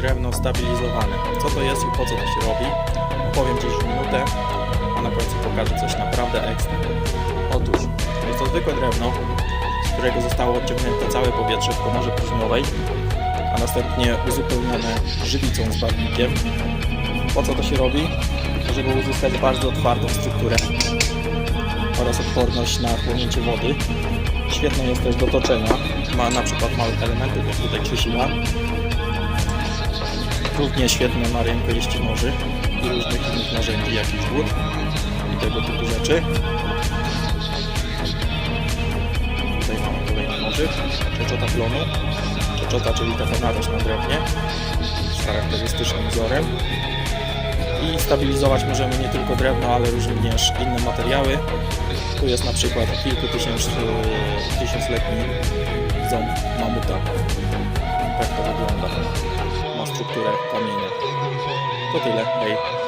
drewno stabilizowane. Co to jest i po co to się robi? Opowiem dziś w minutę, a na końcu pokażę coś naprawdę ekstra. Otóż jest to zwykłe drewno, z którego zostało odciągnięte całe powietrze w komorze próżniowej, a następnie uzupełnione żywicą z barwnikiem. Po co to się robi? Żeby uzyskać bardzo twardą strukturę oraz odporność na chłonięcie wody. Świetne jest też do toczenia. Ma na przykład małych elementów, jak tutaj krzesina. Równie świetne na rękojeści noży i różnych innych narzędzi, jak i żółt i tego typu rzeczy. Tutaj mamy kolejny nożyk, czeczota plonu. Czeczota, czyli taka narośl na drewnie z charakterystycznym wzorem. I stabilizować możemy nie tylko drewno, ale również inne materiały. Tu jest na przykład kilku tysiąc, e, tysiącletni ząb mamuta. Tak to wygląda. Ma